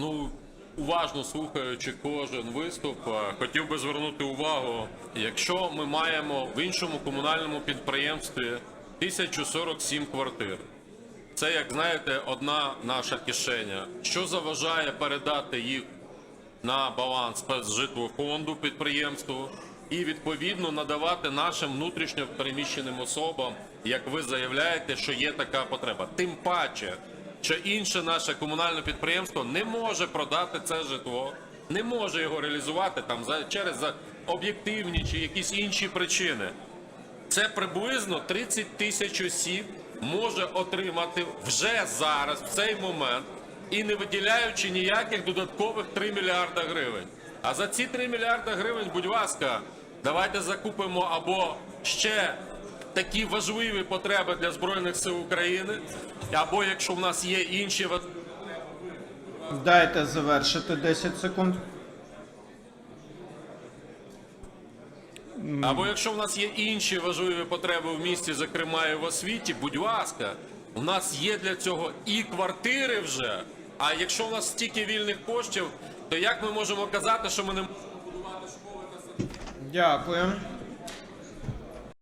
Ну, уважно слухаючи кожен виступ, е, хотів би звернути увагу, якщо ми маємо в іншому комунальному підприємстві 1047 квартир, це, як знаєте, одна наша кишеня. Що заважає передати їх на баланс спецжитлофонду підприємству і відповідно надавати нашим внутрішньо переміщеним особам, як ви заявляєте, що є така потреба. Тим паче, що інше наше комунальне підприємство не може продати це житло, не може його реалізувати там за через за об'єктивні чи якісь інші причини. Це приблизно 30 тисяч осіб може отримати вже зараз, в цей момент, і не виділяючи ніяких додаткових 3 мільярда гривень. А за ці 3 мільярда гривень, будь ласка, давайте закупимо або ще такі важливі потреби для Збройних сил України, або якщо в нас є інші Дайте завершити 10 секунд. Або якщо в нас є інші важливі потреби в місті, зокрема і в освіті, будь ласка, у нас є для цього і квартири вже. А якщо в нас стільки вільних коштів, то як ми можемо казати, що ми не можемо будувати школи та... Дякую.